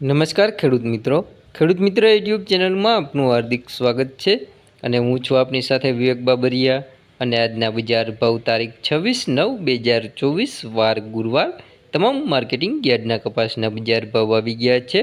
નમસ્કાર ખેડૂત મિત્રો. ખેડૂત મિત્ર યુટ્યુબ ચેનલમાં આપનું હાર્દિક સ્વાગત છે અને હું છું આપની સાથે વિવેક બાબરિયા અને આજના બજાર ભાવ તારીખ છવ્વીસ નવ બે હજાર ચોવીસ વાર ગુરુવાર. તમામ માર્કેટિંગ યાર્ડના કપાસના બજાર ભાવ આવી ગયા છે.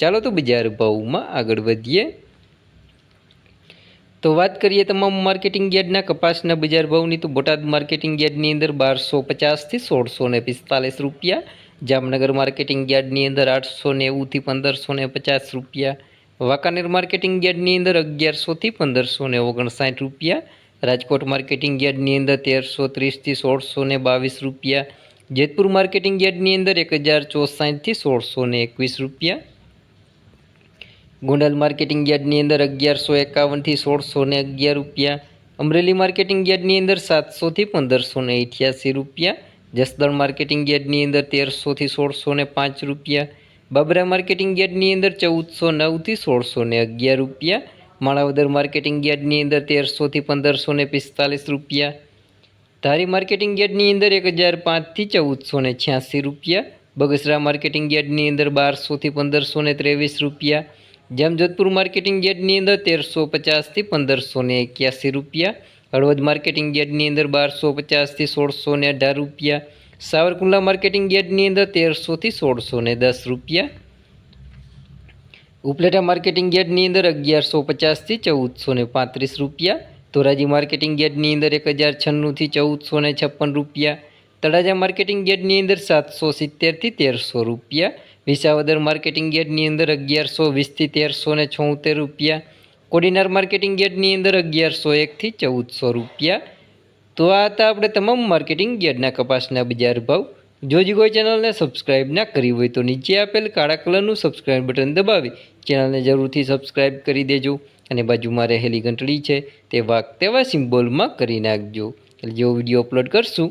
ચાલો તો બજાર ભાવમાં આગળ વધીએ. તો વાત કરીએ તમામ માર્કેટિંગ યાર્ડના કપાસના બજાર ભાવની, તો બોટાદ માર્કેટિંગ યાર્ડની અંદર બારસો પચાસથી સોળસો ને પિસ્તાલીસ રૂપિયા, જામનગર માર્કેટિંગ યાર્ડની અંદર આઠસો નેવુંથી પંદરસો ને પચાસ રૂપિયા, વાંકાનેર માર્કેટિંગ યાર્ડની અંદર અગિયારસોથી પંદરસો ને ઓગણસાઠ રૂપિયા, રાજકોટ માર્કેટિંગ યાર્ડની અંદર તેરસો ત્રીસથી સોળસો ને બાવીસ રૂપિયા, જેતપુર માર્કેટિંગ યાર્ડની અંદર એક હજાર ચોસાઠથી સોળસો ને એકવીસ રૂપિયા ગોંડલ માર્કેટિંગ યાર્ડની અંદર અગિયારસો એકાવનથી સોળસો ને અગિયાર રૂપિયા, અમરેલી માર્કેટિંગ યાર્ડની અંદર સાતસોથી પંદરસો ને અઠ્યાસી રૂપિયા, જસદણ માર્કેટિંગ યાર્ડની અંદર તેરસોથી સોળસો ને પાંચ રૂપિયા, બાબરા માર્કેટિંગ યાર્ડની અંદર ચૌદસો નવથી સોળસો ને અગિયાર રૂપિયા, માણાવદર માર્કેટિંગ યાર્ડની અંદર તેરસોથી પંદરસો ને પિસ્તાલીસ રૂપિયા, ધારી માર્કેટિંગ યાર્ડની અંદર એક હજાર પાંચથી ચૌદસો ને છ્યાસી રૂપિયા, બગસરા માર્કેટિંગ યાર્ડની અંદર બારસોથી પંદરસો ને ત્રેવીસ રૂપિયા જામજોધપુર માર્કેટિંગ યાર્ડની અંદર તેરસો પચાસથી પંદરસો ને એક્યાસી રૂપિયા, હળવદ માર્કેટિંગ યાર્ડની અંદર બારસો પચાસથી સોળસો ને અઢાર રૂપિયા, સાવરકુંડલા માર્કેટિંગ યાર્ડની અંદર તેરસોથી સોળસો ને દસ રૂપિયા. ઉપલેટા માર્કેટિંગ યાર્ડની અંદર અગિયારસો પચાસથી ચૌદસો ને પાંત્રીસ રૂપિયા. ધોરાજી માર્કેટિંગ યાર્ડની અંદર એક હજાર છન્નુંથી ચૌદસો ને છપ્પન રૂપિયા. તળાજા માર્કેટિંગ યાર્ડની અંદર સાતસો સિત્તેરથી તેરસો રૂપિયા, વિસાવદર માર્કેટિંગ યાર્ડની અંદર અગિયારસો વીસથી તેરસો ને છોતેર રૂપિયા, કોડીનાર માર્કેટિંગ યાર્ડની અંદર અગિયારસો એકથી ચૌદસો રૂપિયા. તો આ હતા આપણે તમામ માર્કેટિંગ યાર્ડના કપાસના બજાર ભાવ. જો હજી કોઈ ચેનલને સબસ્ક્રાઇબ ના કરી હોય તો નીચે આપેલ કાળા કલરનું સબસ્ક્રાઇબ બટન દબાવી ચેનલને જરૂરથી સબસ્ક્રાઇબ કરી દેજો અને બાજુમાં રહેલી ઘંટડી છે તે વાક તેવા સિમ્બોલમાં કરી નાખજો. એટલે જેવો વીડિયો અપલોડ કરશું